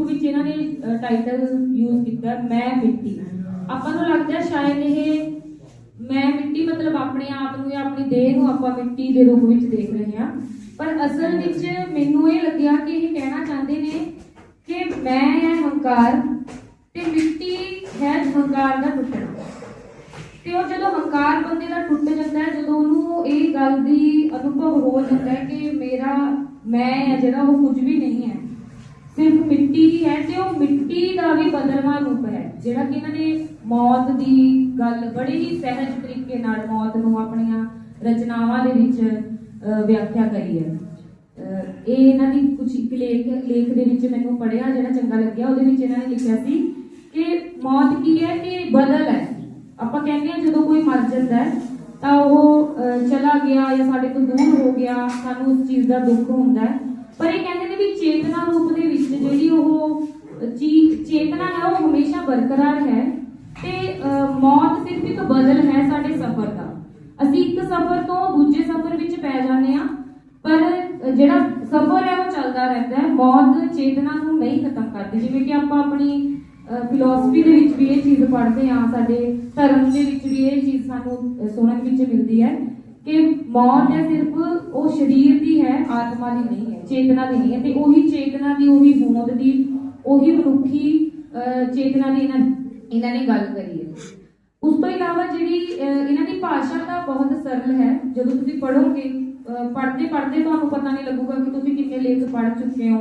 ਰੂਪ ਵਿੱਚ ਇਹਨਾਂ ਨੇ ਟਾਈਟਲ ਯੂਜ਼ ਕੀਤਾ, ਮੈਂ ਮਿੱਟੀ। ਆਪਾਂ ਨੂੰ ਲੱਗਦਾ ਸ਼ਾਇਦ ਇਹ ਮੈਂ ਮਿੱਟੀ ਮਤਲਬ ਆਪਣੇ ਆਪ ਨੂੰ ਜਾਂ ਆਪਣੀ ਦੇਹ ਨੂੰ ਆਪਾਂ ਮਿੱਟੀ ਦੇ ਰੂਪ ਵਿੱਚ ਦੇਖ ਰਹੇ ਹਾਂ। ਪਰ ਅਸਲ ਵਿੱਚ ਮੈਨੂੰ ਇਹ ਲੱਗਿਆ ਕਿ ਇਹ ਕਹਿਣਾ ਚਾਹੁੰਦੇ ਨੇ ਕਿ ਮੈਂ ਹੈ ਹੰਕਾਰ ਤੇ ਮਿੱਟੀ ਹੈ ਹੰਕਾਰ ਦਾ ਟੁੱਟਣਾ। ਤੇ ਉਹ ਜਦੋਂ ਹੰਕਾਰ ਬੰਦੇ ਦਾ ਟੁੱਟ ਜਾਂਦਾ ਹੈ ਜਦੋਂ ਉਹਨੂੰ ਇਹ ਗੱਲ ਦੀ ਅਨੁਭਵ ਹੋ ਜਾਂਦਾ ਹੈ ਕਿ ਮੇਰਾ ਮੈਂ ਹੈ ਜਿਹੜਾ ਉਹ ਕੁਝ ਵੀ ਨਹੀਂ ਹੈ। ਸਿਰਫ ਮਿੱਟੀ ਹੀ ਹੈ ਤੇ ਉਹ ਮਿੱਟੀ ਦਾ ਵੀ ਬਦਲਵਾਂ ਰੂਪ ਹੈ। ਜਿਹੜਾ ਕਿ ਇਹਨਾਂ ਨੇ ਮੌਤ ਦੀ ਗੱਲ ਬੜੇ ਹੀ ਸਹਿਜ ਤਰੀਕੇ ਨਾਲ ਮੌਤ ਨੂੰ ਆਪਣੀਆਂ ਰਚਨਾਵਾਂ ਦੇ ਵਿੱਚ ਵਿਆਖਿਆ ਕਰੀ ਹੈ। ਇਹ ਇਹਨਾਂ ਦੀ ਕੁਝ ਇੱਕ ਲੇਖ ਲੇਖ ਦੇ ਵਿੱਚ ਮੈਨੂੰ ਪੜਿਆ ਜਿਹੜਾ ਚੰਗਾ ਲੱਗਿਆ। ਉਹਦੇ ਵਿੱਚ ਇਹਨਾਂ ਨੇ ਲਿਖਿਆ ਸੀ ਕਿ ਮੌਤ ਕੀ ਹੈ ਕਿ ਬਦਲ ਹੈ। ਆਪਾਂ ਕਹਿੰਦੇ ਹਾਂ ਜਦੋਂ ਕੋਈ ਮਰ ਜਾਂਦਾ ਹੈ, ਤਾਂ ਉਹ ਚਲਾ ਗਿਆ ਜਾਂ ਸਾਡੇ ਤੋਂ ਦੂਰ ਹੋ ਗਿਆ, ਸਾਨੂੰ ਉਸ ਚੀਜ਼ ਦਾ ਦੁੱਖ ਹੁੰਦਾ ਹੈ। ਪਰ ਇਹ ਕਹਿੰਦੇ ਨੇ ਵੀ ਚੇਤਨਾ ਰੂਪ ਦੇ ਵਿੱਚ ਜਿਹੜੀ ਉਹ ਚੀ- ਚੇਤਨਾ ਹੈ ਉਹ ਹਮੇਸ਼ਾ ਬਰਕਰਾਰ ਹੈ ਤੇ ਮੌਤ ਸਿਰਫ ਇੱਕ ਬਦਲ ਹੈ ਸਾਡੇ ਸਫ਼ਰ ਦਾ। ਅਸੀਂ ਇੱਕ ਸਫ਼ਰ ਤੋਂ ਦੂਜੇ ਸਫ਼ਰ ਵਿੱਚ ਪੈ ਜਾਂਦੇ ਆ ਪਰ ਜਿਹੜਾ ਸਫ਼ਰ ਹੈ ਉਹ ਚੱਲਦਾ ਰਹਿੰਦਾ ਹੈ। ਮੌਤ ਚੇਤਨਾ ਨੂੰ ਨਹੀਂ ਖਤਮ ਕਰਦੀ। ਜਿਵੇਂ ਕਿ ਆਪਾਂ ਆਪਣੀ ਫਿਲਾਸਫੀ ਦੇ ਵਿੱਚ ਵੀ ਇਹ ਚੀਜ਼ ਪੜ੍ਹਦੇ ਆ ਸਾਡੇ ਧਰਮ ਦੇ ਵਿੱਚ ਵੀ ਇਹ ਚੀਜ਼ ਸਾਨੂੰ ਸੁਣਨ ਵਿੱਚ ਮਿਲਦੀ ਹੈ ਕਿ ਮੌਤ ਹੈ ਸਿਰਫ ਉਹ ਸਰੀਰ ਆਤਮਾ ਦੀ ਨਹੀਂ ਹੈ, ਚੇਤਨਾ ਦੀ ਨਹੀਂ ਹੈ ਤੇ ਉਹੀ ਚੇਤਨਾ ਦੀ ਉਹੀ ਹੋਂਦ ਦੀ, ਉਹੀ ਮਨੁੱਖੀ ਚੇਤਨਾ ਦੀ ਇਹਨਾਂ ਇਹਨਾਂ ਨੇ ਗੱਲ ਕਰੀ ਹੈ। ਉਸ ਤੋਂ ਇਲਾਵਾ ਜਿਹੜੀ ਇਹਨਾਂ ਦੀ ਭਾਸ਼ਾ ਦਾ ਬਹੁਤ ਸਰਲ ਹੈ। ਜਦੋਂ ਤੁਸੀਂ ਪੜ੍ਹੋਗੇ ਪੜ੍ਹਦੇ ਪੜ੍ਹਦੇ ਤੁਹਾਨੂੰ ਪਤਾ ਨਹੀਂ ਲੱਗੂਗਾ ਕਿ ਤੁਸੀਂ ਕਿੰਨੇ ਲੇਖ ਪੜ੍ਹ ਚੁੱਕੇ ਹੋ।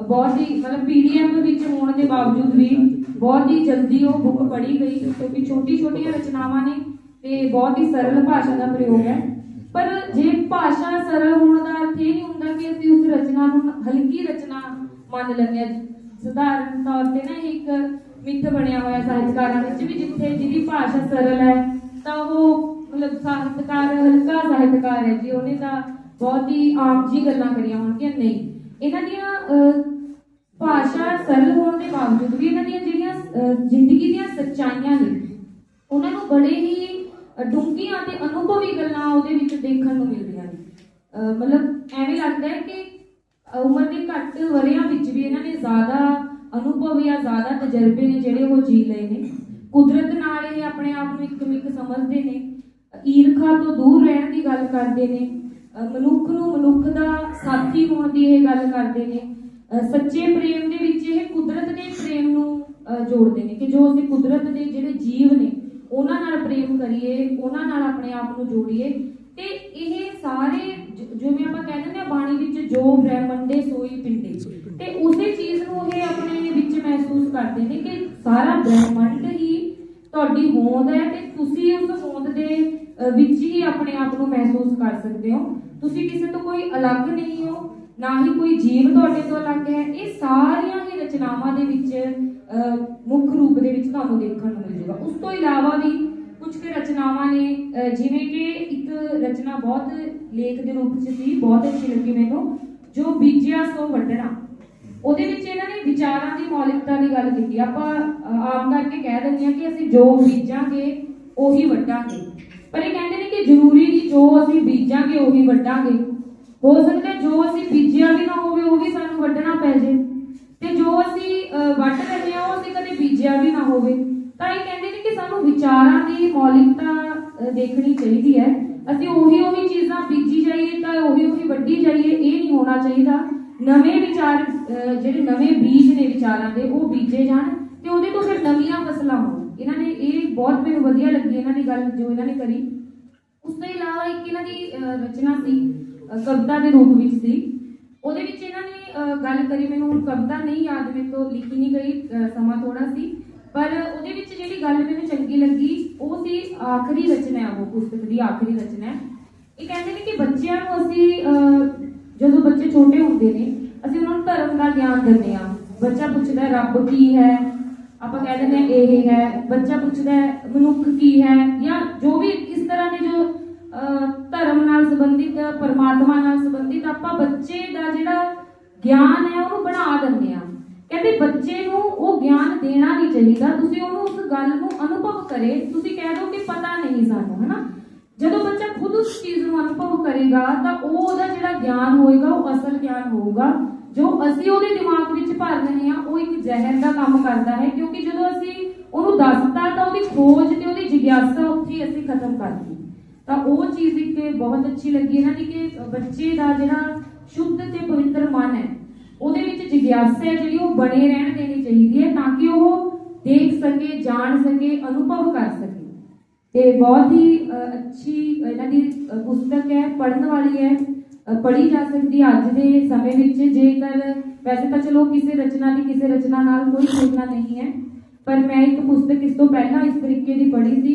ਬਹੁਤ ਹੀ, ਮਤਲਬ ਪੀਡੀਐਫ ਵਿੱਚ ਹੋਣ ਦੇ ਬਾਵਜੂਦ ਵੀ ਬਹੁਤ ਹੀ ਜਲਦੀ ਉਹ ਬੁੱਕ ਪੜ੍ਹੀ ਗਈ, ਕਿਉਂਕਿ ਛੋਟੀ ਛੋਟੀਆਂ ਰਚਨਾਵਾਂ ਨੇ, ਤੇ ਬਹੁਤ ਹੀ ਸਰਲ ਭਾਸ਼ਾ ਦਾ ਪ੍ਰਯੋਗ ਹੈ। ਪਰ ਜੇ ਭਾਸ਼ਾ ਸਰਲ ਹੋਣ ਦਾ ਅਰਥ ਇਹ ਨਹੀਂ ਹੁੰਦਾ ਕਿ ਅਸੀਂ ਉਸ ਰਚਨਾ ਨੂੰ ਹਲਕੀ ਰਚਨਾ ਮੰਨ ਲੈਂਦੇ ਹਾਂ। ਸਧਾਰਨ ਤੌਰ ਤੇ ਨਾ ਇੱਕ ਮਿੱਥ ਬਣਿਆ ਹੋਇਆ ਸਾਹਿਤਕਾਰਾਂ ਵਿੱਚ ਵੀ ਜਿੱਥੇ ਜਿਹਦੀ ਭਾਸ਼ਾ ਸਰਲ ਹੈ, ਤਾਂ ਉਹ ਮਤਲਬ ਸਾਹਿਤਕਾਰ, ਹਲਕਾ ਸਾਹਿਤਕਾਰ ਹੈ ਜੀ, ਉਹਨੇ ਤਾਂ ਬਹੁਤ ਹੀ ਆਮ ਜੀ ਗੱਲਾਂ ਕਰੀਆਂ ਹੋਣਗੀਆਂ। ਨਹੀਂ, ਇਹਨਾਂ ਦੀਆਂ ਭਾਸ਼ਾ ਸਰਲ ਹੋਣ ਦੇ ਬਾਵਜੂਦ ਵੀ ਇਹਨਾਂ ਦੀਆਂ ਜਿਹੜੀਆਂ ਜ਼ਿੰਦਗੀ ਦੀਆਂ ਸੱਚਾਈਆਂ ਨੇ, ਉਹਨਾਂ ਨੂੰ ਬੜੇ ਹੀ ਡੂੰਘੀਆਂ ਤੇ ਅਨੁਭਵੀ ਗੱਲਾਂ ਉਹਦੇ ਵਿੱਚ ਦੇਖਣ ਨੂੰ ਮਿਲਦੀਆਂ ਨੇ। ਮਤਲਬ ਐਵੇਂ ਲੱਗਦਾ ਹੈ ਕਿ ਉਮਰ ਦੇ ਘੱਟ ਵਰਿਆਂ ਵਿੱਚ ਵੀ ਇਹਨਾਂ ਨੇ ਜ਼ਿਆਦਾ ਅਨੁਭਵ ਜਾਂ ਜ਼ਿਆਦਾ ਤਜਰਬੇ ਨੇ ਜਿਹੜੇ ਉਹ ਜੀ ਲਏ ਨੇ। ਕੁਦਰਤ ਨਾਲ ਇਹ ਆਪਣੇ ਆਪ ਨੂੰ ਇੱਕ ਮਿੱਕ ਸਮਝਦੇ ਨੇ। ਈਰਖਾ ਤੋਂ ਦੂਰ ਰਹਿਣ ਦੀ ਗੱਲ ਕਰਦੇ ਨੇ। ਮਨੁੱਖ ਨੂੰ ਮਨੁੱਖ ਦਾ ਸਾਥੀ ਹੋਣ ਦੀ ਇਹ ਗੱਲ ਕਰਦੇ ਨੇ। ਸੱਚੇ ਪ੍ਰੇਮ ਦੇ ਵਿੱਚ ਇਹ ਕੁਦਰਤ ਦੇ ਪ੍ਰੇਮ ਨੂੰ ਜੋੜਦੇ ਨੇ ਕਿ ਜੋ ਅਸੀਂ ਕੁਦਰਤ ਦੇ ਜਿਹੜੇ ਜੀਵ ਨੇ ਉਹਨਾਂ ਨਾਲ ਪ੍ਰੇਮ ਕਰੀਏ ਉਹਨਾਂ ਨਾਲ ਆਪਣੇ ਆਪ ਨੂੰ ਜੋੜੀਏ। ਤੇ ਇਹ ਸਾਰੇ ਜਿਵੇਂ ਆਪਾਂ ਕਹਿੰਦੇ ਨੇ ਬਾਣੀ ਵਿੱਚ ਜੋ ਬ੍ਰਹਮੰਡੇ ਸੋਈ ਪਿੰਡੇ। ਤੇ ਉਸੇ ਚੀਜ਼ ਨੂੰ ਇਹ ਆਪਣੇ ਵਿੱਚ ਮਹਿਸੂਸ ਕਰਦੇ ਨੇ ਕਿ ਸਾਰਾ ਬ੍ਰਹਮੰਡ ਹੀ ਤੁਹਾਡੀ ਹੋਂਦ ਹੈ ਤੇ ਤੁਸੀਂ ਉਸ ਹੋਂਦ ਦੇ ਵਿੱਚ ਹੀ ਆਪਣੇ ਆਪ ਨੂੰ ਮਹਿਸੂਸ ਕਰ ਸਕਦੇ ਹੋ। ਤੁਸੀਂ ਕਿਸੇ ਤੋਂ ਕੋਈ ਅਲੱਗ ਨਹੀਂ ਹੋ। ਨਾ ਹੀ ਕੋਈ ਜੀਵ ਤੁਹਾਡੇ ਤੋਂ ਅਲੱਗ ਹੈ। ਇਹ ਸਾਰੀਆਂ ਹੀ ਰਚਨਾਵਾਂ ਦੇ ਵਿੱਚ ਮੁੱਖ ਰੂਪ ਦੇ ਵਿੱਚ ਤੁਹਾਨੂੰ ਦੇਖਣ ਨੂੰ ਮਿਲ ਜੂਗਾ ਉਸ ਤੋਂ ਇਲਾਵਾ ਵੀ ਕੁਝ ਕੁ ਰਚਨਾਵਾਂ ਨੇ ਜਿਵੇਂ ਕਿ ਇੱਕ ਰਚਨਾ ਬਹੁਤ ਲੇਖ ਦੇ ਰੂਪ 'ਚ ਸੀ ਬਹੁਤ ਅੱਛੀ ਲੱਗੀ ਮੈਨੂੰ ਜੋ ਬੀਜਿਆ ਸੋ ਵੱਢਣਾ। ਉਹਦੇ ਵਿੱਚ ਇਹਨਾਂ ਨੇ ਵਿਚਾਰਾਂ ਦੀ ਮੌਲਿਕਤਾ ਦੀ ਗੱਲ ਕੀਤੀ। ਆਪਾਂ ਅਹ, ਆਮ ਕਰਕੇ ਕਹਿ ਦਿੰਦੇ ਹਾਂ ਕਿ ਅਸੀਂ ਜੋ ਬੀਜਾਂਗੇ ਉਹੀ ਵੱਢਾਂਗੇ। ਪਰ ਇਹ ਕਹਿੰਦੇ ਨੇ ਕਿ ਜ਼ਰੂਰੀ ਨਹੀਂ ਜੋ ਅਸੀਂ ਬੀਜਾਂਗੇ ਉਹੀ ਵੱਢਾਂਗੇ। ਹੋ ਸਕਦਾ ਜੋ ਅਸੀਂ ਬੀਜਿਆ ਵੀ ਨਾ ਹੋਵੇ, ਉਹ ਵੀ ਸਾਨੂੰ ਵੱਢਣਾ ਪੈ ਜੇ। ਤੇ ਜੋ ਅਸੀਂ ਵੱਢ ਰਹੇ ਹਾਂ, ਉਹ ਅਸੀਂ ਕਦੇ ਬੀਜਿਆ ਵੀ ਨਾ ਹੋਵੇ। ਤਾਂ ਇਹ ਕਹਿੰਦੇ ਨੇ ਕਿ ਸਾਨੂੰ ਵਿਚਾਰਾਂ ਦੀ ਮੌਲਿਕਤਾ ਦੇਖਣੀ ਚਾਹੀਦੀ ਹੈ। ਅਸੀਂ ਉਹੀ ਉਹੀ ਚੀਜ਼ਾਂ ਬੀਜੀ ਜਾਈਏ ਤਾਂ ਉਹੀ ਉਹੀ ਵੱਢੀ ਜਾਈਏ, ਇਹ ਨਹੀਂ ਹੋਣਾ ਚਾਹੀਦਾ। ਨਵੇਂ ਵਿਚਾਰ ਜਿਹੜੇ ਨਵੇਂ ਬੀਜ ਨੇ ਵਿਚਾਰਾਂ ਦੇ, ਉਹ ਬੀਜੇ ਜਾਣ ਤੇ ਉਹਦੇ ਤੋਂ ਫਿਰ ਨਵੀਆਂ ਫਸਲਾਂ ਹੋਣ। ਇਹਨਾਂ ਨੇ ਇਹ ਬਹੁਤ ਮੈਨੂੰ ਵਧੀਆ ਲੱਗੀ, ਇਹਨਾਂ ਦੀ ਗੱਲ ਜੋ ਇਹਨਾਂ ਨੇ ਕਰੀ। ਉਸ ਤੋਂ ਇਲਾਵਾ ਇੱਕ ਇਹਨਾਂ ਦੀ ਰਚਨਾ ਸੀ ਕਵਿਤਾ ਦੇ ਰੂਪ ਵਿੱਚ ਸੀ। ਉਹਦੇ ਵਿੱਚ ਇਹਨਾਂ ਨੇ ਅਹ, ਗੱਲ ਕਰੀ ਮੈਨੂੰ ਹੁਣ ਕਵਿਤਾ ਨਹੀਂ ਯਾਦ ਮੇਰੇ ਤੋਂ ਲਿਖੀ ਨਹੀਂ ਗਈ ਸਮਾਂ ਥੋੜਾ ਸੀ। ਪਰ ਉਹਦੇ ਵਿੱਚ ਜਿਹੜੀ ਗੱਲ ਮੈਨੂੰ ਚੰਗੀ ਲੱਗੀ ਉਹ ਸੀ ਆਖਰੀ ਰਚਨਾ ਉਹ ਪੁਸਤਕ ਦੀ ਆਖਰੀ ਰਚਨਾ। ਇਹ ਕਹਿੰਦੇ ਨੇ ਕਿ ਬੱਚਿਆਂ ਨੂੰ ਅਸੀਂ ਅਹ, ਜਦੋਂ ਬੱਚੇ ਛੋਟੇ ਹੁੰਦੇ ਨੇ ਅਸੀਂ ਉਹਨਾਂ ਨੂੰ ਧਰਮ ਦਾ ਗਿਆਨ ਦਿੰਦੇ ਆ ਬੱਚਾ ਪੁੱਛਦਾ ਰੱਬ ਕੀ ਹੈ? ਆਪਾਂ ਕਹਿ ਦਿੰਦੇ ਹਾਂ ਇਹ ਹੈ। ਬੱਚਾ ਪੁੱਛਦਾ ਮਨੁੱਖ ਕੀ ਹੈ? ਜਾਂ ਜੋ ਵੀ ਇਸ ਤਰ੍ਹਾਂ ਦੇ ਜੋ ਧਰਮ ਨਾਲ ਸੰਬੰਧਿਤ, ਪਰਮਾਤਮਾ ਨਾਲ ਸੰਬੰਧਿਤ ਆਪਾਂ ਬੱਚੇ ਦਾ ਜਿਹੜਾ ਗਿਆਨ ਹੈ ਉਹਨੂੰ ਬਣਾ ਦਿੰਦੇ ਆ ਕਹਿੰਦੇ ਬੱਚੇ ਨੂੰ ਉਹ ਗਿਆਨ ਦੇਣਾ ਨਹੀਂ ਚਾਹੀਦਾ। ਤੁਸੀਂ ਉਹਨੂੰ ਉਸ ਗੱਲ ਨੂੰ ਅਨੁਭਵ ਕਰੇ। ਤੁਸੀਂ ਕਹਿ ਦਿਓ ਕਿ ਪਤਾ ਨਹੀਂ ਸਾਨੂੰ, ਹਨਾ? ਜਦੋਂ ਬੱਚਾ ਖੁਦ ਉਸ ਚੀਜ਼ ਨੂੰ ਅਨੁਭਵ ਕਰੇਗਾ, ਤਾਂ ਉਹ ਉਹਦਾ ਜਿਹੜਾ ਗਿਆਨ ਹੋਏਗਾ, ਉਹ ਅਸਲ ਗਿਆਨ ਹੋਊਗਾ। ਜੋ ਅਸੀਂ ਉਹਦੇ ਦਿਮਾਗ ਵਿੱਚ ਭਰ ਰਹੇ ਹਾਂ, ਉਹ ਇੱਕ ਜ਼ਹਿਰ ਦਾ ਕੰਮ ਕਰਦਾ ਹੈ। ਕਿਉਂਕਿ ਜਦੋਂ ਅਸੀਂ ਉਹਨੂੰ ਦੱਸਦਾ ਤਾਂ ਉਹਦੀ ਖੋਜ ਤੇ ਉਹਦੀ ਜਿਗਿਆਸਾ ਉੱਥੇ ਅਸੀਂ ਖਤਮ ਕਰਤੀ ਤਾਂ ਉਹ ਚੀਜ਼ ਇੱਕ ਬਹੁਤ ਅੱਛੀ ਲੱਗੀ ਇਹਨਾਂ ਦੀ ਕਿ ਬੱਚੇ ਦਾ ਜਿਹੜਾ ਸ਼ੁੱਧ ਤੇ ਪਵਿੱਤਰ ਮਨ ਹੈ ਉਹਦੇ ਵਿੱਚ ਜਿਗਿਆਸਾ ਹੈ ਜਿਹੜੀ ਉਹ ਬਣੇ ਰਹਿਣ ਦੇਣੀ ਚਾਹੀਦੀ ਹੈ ਤਾਂ ਕਿ ਉਹ ਦੇਖ ਸਕੇ ਜਾਣ ਸਕੇ ਅਨੁਭਵ ਕਰ ਸਕੇ। ਤੇ ਬਹੁਤ ਹੀ ਅ, ਅੱਛੀ ਇਹਨਾਂ ਦੀ ਅ, ਪੁਸਤਕ ਹੈ ਪੜ੍ਹਨ ਵਾਲੀ ਹੈ ਅ, ਪੜ੍ਹੀ ਜਾ ਸਕਦੀ ਹੈ ਅੱਜ ਦੇ ਸਮੇਂ ਵਿੱਚ। ਜੇਕਰ ਵੈਸੇ ਤਾਂ ਚਲੋ ਕਿਸੇ ਰਚਨਾ ਦੀ ਕਿਸੇ ਰਚਨਾ ਨਾਲ ਕੋਈ ਤੁਲਨਾ ਨਹੀਂ ਹੈ ਪਰ ਮੈਂ ਇੱਕ ਪੁਸਤਕ ਇਸ ਤੋਂ ਪਹਿਲਾਂ ਇਸ ਤਰੀਕੇ ਦੀ ਪੜ੍ਹੀ ਸੀ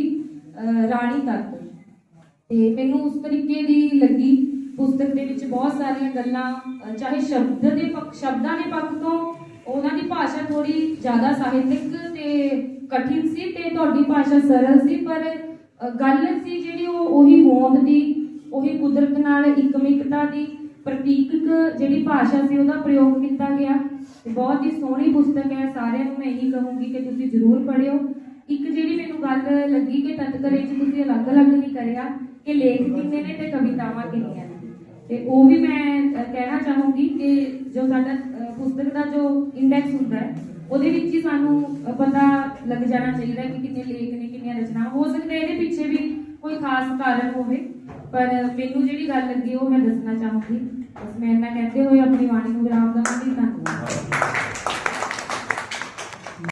ਅ, ਰਾਣੀ ਤੱਤ ਤੇ ਮੈਨੂੰ ਉਸ ਤਰੀਕੇ ਦੀ ਲੱਗੀ। ਪੁਸਤਕ ਦੇ ਵਿੱਚ ਬਹੁਤ ਸਾਰੀਆਂ ਗੱਲਾਂ ਚਾਹੇ ਸ਼ਬਦ ਦੇ ਪੱਖ ਸ਼ਬਦਾਂ ਦੇ ਪੱਖ ਤੋਂ, ਉਹਨਾਂ ਦੀ ਭਾਸ਼ਾ ਥੋੜੀ ਜ਼ਿਆਦਾ ਸਾਹਿਤਿਕ ਤੇ ਕਠਿਨ ਸੀ ਤੇ ਤੁਹਾਡੀ ਭਾਸ਼ਾ ਸਰਲ ਸੀ, ਪਰ ਗੱਲ ਸੀ ਜਿਹੜੀ ਉਹ ਉਹੀ ਹੋਂਦ ਦੀ, ਉਹੀ ਕੁਦਰਤ ਨਾਲ ਇਕਮਿਕਤਾ ਦੀ ਪ੍ਰਤੀਕਕ ਜਿਹੜੀ ਭਾਸ਼ਾ ਸੀ ਉਹਦਾ ਪ੍ਰਯੋਗ ਕੀਤਾ ਗਿਆ। ਬਹੁਤ ਹੀ ਸੋਹਣੀ ਪੁਸਤਕ ਹੈ, ਸਾਰਿਆਂ ਨੂੰ ਮੈਂ ਇਹੀ ਕਹੂੰਗੀ ਕਿ ਤੁਸੀਂ ਜ਼ਰੂਰ ਪੜ੍ਹਿਓ। ਇੱਕ ਜਿਹੜੀ ਮੈਨੂੰ ਗੱਲ ਲੱਗੀ ਕਿ ਤਤਕਰੇ ਚ ਤੁਸੀਂ ਅਲੱਗ-ਅਲੱਗ ਨਹੀਂ ਕਰਿਆ ਕਿ ਲੇਖ ਕਿੰਨੇ ਨੇ ਤੇ ਕਵਿਤਾਵਾਂ ਕਿੰਨੀਆਂ ਨੇ। ਤੇ ਉਹ ਵੀ ਮੈਂ ਕਹਿਣਾ ਚਾਹੂੰਗੀ ਕਿ ਜੋ ਸਾਡਾ ਪੁਸਤਕ ਦਾ ਜੋ ਇੰਡੈਕਸ ਹੁੰਦਾ ਹੈ, ਉਹਦੇ ਵਿੱਚ ਹੀ ਸਾਨੂੰ ਪਤਾ ਲੱਗ ਜਾਣਾ ਚਾਹੀਦਾ ਕਿ ਕਿੰਨੇ ਲੇਖ ਨੇ, ਕਿੰਨੀਆਂ ਰਚਨਾ। ਹੋ ਸਕਦਾ ਇਹਦੇ ਪਿੱਛੇ ਵੀ ਕੋਈ ਖਾਸ ਕਾਰਨ ਹੋਵੇ, ਪਰ ਮੈਨੂੰ ਜਿਹੜੀ ਗੱਲ ਲੱਗੀ ਉਹ ਮੈਂ ਦੱਸਣਾ ਚਾਹੂੰਗੀ। ਬਸ ਮੈਂ ਇਹਨਾਂ ਕਹਿੰਦੇ ਹੋਏ ਆਪਣੀ ਬਾਣੀ ਨੂੰ ਵਿਰਾਮ ਦਵਾਂਗੀ। ਧੰਨਵਾਦ।